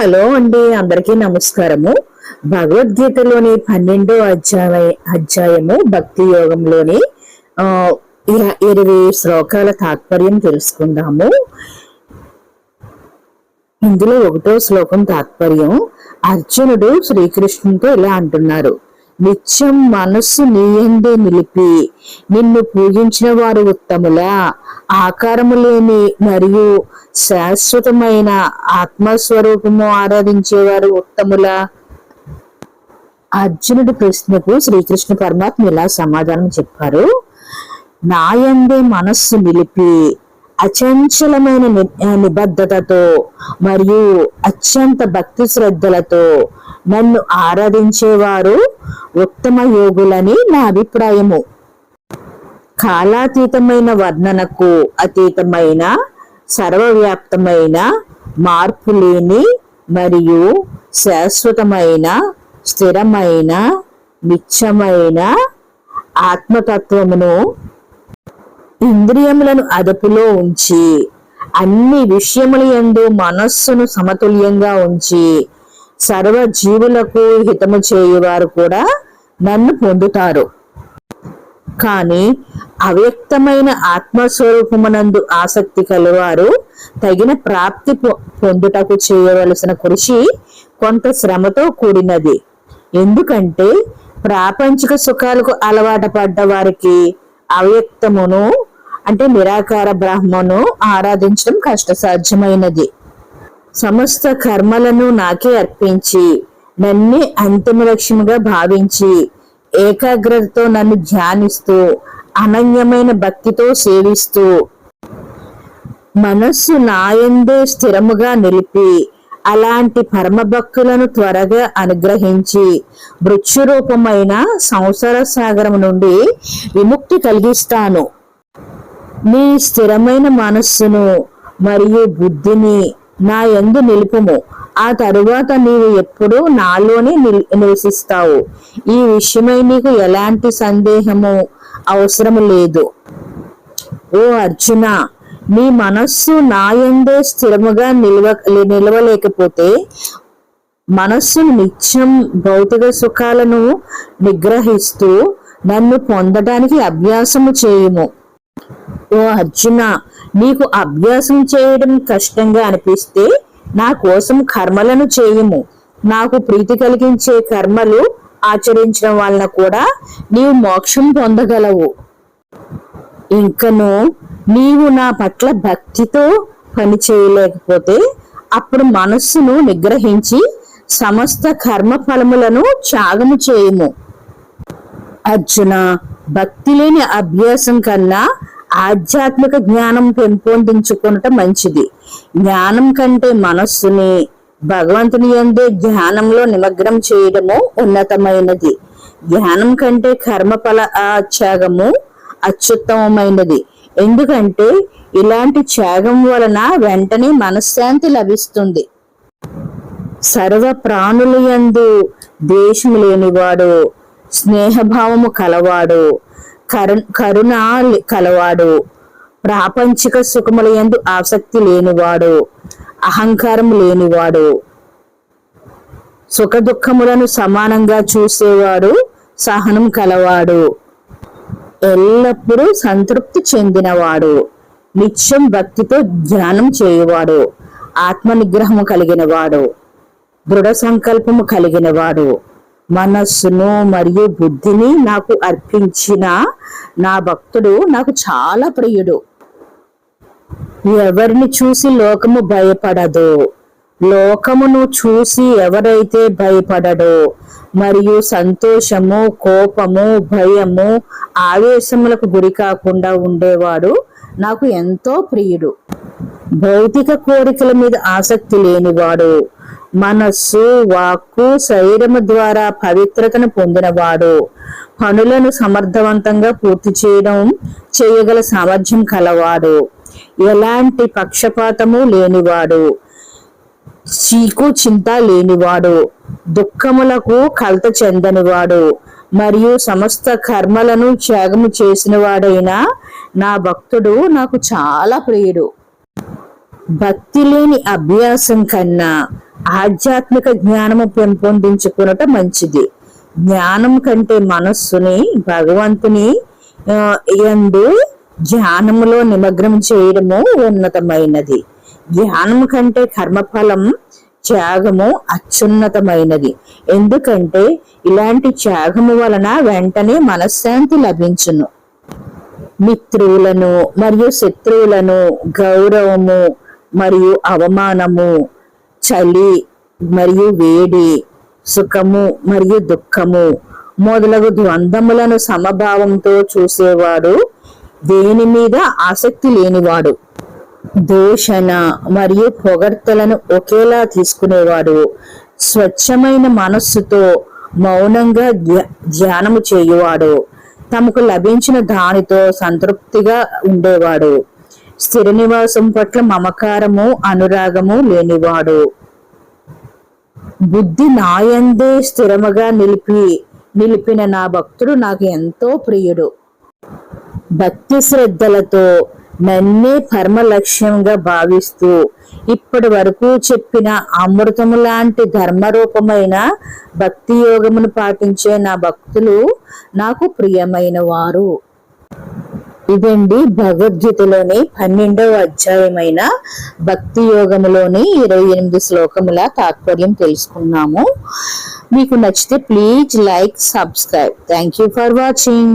Hello అండి అందరికీ నమస్కారము. భగవద్గీతలోని పన్నెండో అధ్యాయ అధ్యాయము భక్తి యోగంలోని ఇరవై శ్లోకాల తాత్పర్యం తెలుసుకుందాము. ఇందులో ఒకటో శ్లోకం తాత్పర్యం అర్జునుడు శ్రీకృష్ణునితో ఇలా అంటున్నారు. నిత్యం మనస్సు నీయందే నిలిపి నిన్ను పూజించిన వారు ఉత్తముల. ఆకారము లేని మరియు శాశ్వతమైన ఆత్మస్వరూపము ఆరాధించేవారు ఉత్తముల. అర్జునుడి ప్రశ్నకు శ్రీకృష్ణ పరమాత్మ ఇలా సమాధానం చెప్పారు. నాయందే మనస్సు నిలిపి అచంచలమైన ని- నిబద్ధతతో మరియు అత్యంత భక్తి శ్రద్ధలతో నన్ను ఆరాధించేవారు ఉత్తమ యోగులని నా అభిప్రాయము. కాలాతీతమైన వర్ణనకు అతీతమైన సర్వవ్యాప్తమైన మార్పు లేని మరియు శాశ్వతమైన స్థిరమైన నిత్యమైన ఆత్మతత్వమును ఇంద్రియములను అదుపులో ఉంచి అన్ని విషయముల ఎందు మనస్సును సమతుల్యంగా ఉంచి సర్వ జీవులకు హితము చేయువారు కూడా నన్ను పొందుతారు. కానీ అవ్యక్తమైన ఆత్మస్వరూపమునందు ఆసక్తి కలవారు తగిన ప్రాప్తి పొ- పొందుటకు చేయవలసిన కృషి కొంత శ్రమతో కూడినది. ఎందుకంటే ప్రాపంచిక సుఖాలకు అలవాటు పడ్డ వారికి అవ్యక్తమును అంటే నిరాకార బ్రహ్మను ఆరాధించడం కష్టసాధ్యమైనది. సమస్త కర్మలను నాకే అర్పించి నన్నే అంతిమ లక్ష్యముగా భావించి ఏకాగ్రతతో నన్ను ధ్యానిస్తూ అనన్యమైన భక్తితో సేవిస్తూ మనస్సు నాయందే స్థిరముగా నిలిపి అలాంటి పరమభక్తులను త్వరగా అనుగ్రహించి వృక్షరూపమైన సంసార సాగరం నుండి విముక్తి కలిగిస్తాను. నీ స్థిరమైన మనస్సును మరియు బుద్ధిని నా ఎందు నిలుపుము. ఆ తరువాత నీవు ఎప్పుడూ నాలోనే నిల్- నివసిస్తావు. ఈ విషయమై నీకు ఎలాంటి సందేహము అవసరం లేదు. ఓ అర్జున నీ మనస్సు నాయందే స్థిరముగా నిల్వ నిలవలేకపోతే మనస్సు నిత్యం భౌతిక సుఖాలను నిగ్రహిస్తూ నన్ను పొందడానికి అభ్యాసము చేయము. ఓ అర్జున నీకు అభ్యాసం చేయడం కష్టంగా అనిపిస్తే నా కోసం కర్మలను చేయము. నాకు ప్రీతి కలిగించే కర్మలు ఆచరించడం వలన కూడా నీవు మోక్షం పొందగలవు. ఇంకను నీవు నా పట్ల భక్తితో పని చేయలేకపోతే అప్పుడు మనస్సును నిగ్రహించి సమస్త కర్మ ఫలములను త్యాగము చేయము. అర్జున భక్తి లేని అభ్యాసం కన్నా ఆధ్యాత్మిక జ్ఞానం పెంపొందించుకుంట మంచిది. జ్ఞానం కంటే మనస్సుని భగవంతుని యందే ధ్యానంలో నిమగ్నం చేయడము ఉన్నతమైనది. జ్ఞానం కంటే కర్మఫల త్యాగము అత్యుత్తమమైనది. ఎందుకంటే ఇలాంటి త్యాగం వలన వెంటనే మనశ్శాంతి లభిస్తుంది. సర్వ ప్రాణుల యందు ద్వేషము లేనివాడు స్నేహభావము కలవాడు కరు కరుణ కలవాడు. ప్రాపంచిక సుఖములయందు ఆసక్తి లేనివాడు. అహంకారం లేనివాడు. సుఖ దుఃఖములను సమానంగా చూసేవాడు సహనం కలవాడు. ఎల్లప్పుడూ సంతృప్తి చెందినవాడు. నిత్యం భక్తితో ధ్యానం చేయువాడు. ఆత్మ నిగ్రహము కలిగినవాడు. దృఢ సంకల్పము కలిగినవాడు. మనస్సును మరియు బుద్ధిని నాకు అర్పించిన నా భక్తుడు నాకు చాలా ప్రియుడు. ఎవరిని చూసి లోకము భయపడదు? లోకమును చూసి ఎవరైతే భయపడడో మరియు సంతోషము కోపము భయము ఆవేశములకు గురి కాకుండా ఉండేవాడు నాకు ఎంతో ప్రియుడు. భౌతిక కోరికల మీద ఆసక్తి లేనివాడు మనస్సు వాక్కు శరీరము ద్వారా పవిత్రతను పొందినవాడు పనులను సమర్థవంతంగా పూర్తి చేయడం చేయగల సామర్థ్యం కలవాడు. ఎలాంటి పక్షపాతము లేనివాడు చీకు చింత లేనివాడు దుఃఖములకు కలత చెందనివాడు మరియు సమస్త కర్మలను త్యాగము చేసిన వాడైన నా భక్తుడు నాకు చాలా ప్రియుడు. భక్తి లేని అభ్యాసం కన్నా ఆధ్యాత్మిక జ్ఞానము పెంపొందించుకునట మంచిది. జ్ఞానం కంటే మనస్సుని భగవంతుని ఎందు ధ్యానములో నిమగ్నం చేయడము ఉన్నతమైనది. ధ్యానము కంటే కర్మఫలం త్యాగము అత్యున్నతమైనది. ఎందుకంటే ఇలాంటి త్యాగము వలన వెంటనే మనశ్శాంతి లభించును. మిత్రువులను మరియు శత్రువులను గౌరవము మరియు అవమానము చలి మరియు వేడి సుఖము మరియు దుఃఖము మొదలగు ద్వంద్వములను సమభావంతో చూసేవాడు దేని మీద ఆసక్తి లేనివాడు. దూషణ మరియు పొగడ్తలను ఒకేలా తీసుకునేవాడు. స్వచ్ఛమైన మనస్సుతో మౌనంగా ధ్యానము చేయువాడు. తమకు లభించిన దానితో సంతృప్తిగా ఉండేవాడు. స్థిర నివాసం పట్ల మమకారము అనురాగము లేనివాడు. బుద్ధి నాయందే స్థిరముగా నిలిపి నిలిపిన నా భక్తుడు నాకు ఎంతో ప్రియుడు. భక్తి శ్రద్ధలతో నన్నే పరమ లక్ష్యంగా భావిస్తూ ఇప్పటి వరకు చెప్పిన అమృతము లాంటి ధర్మరూపమైన భక్తి యోగమును పాటించే నా భక్తులు నాకు ప్రియమైన వారు. ఇదండి భగవద్గీతలోని పన్నెండవ అధ్యాయమైన భక్తి యోగములోని ఇరవై ఎనిమిది శ్లోకముల తాత్పర్యం తెలుసుకున్నాము. మీకు నచ్చితే please like subscribe. Thank you for watching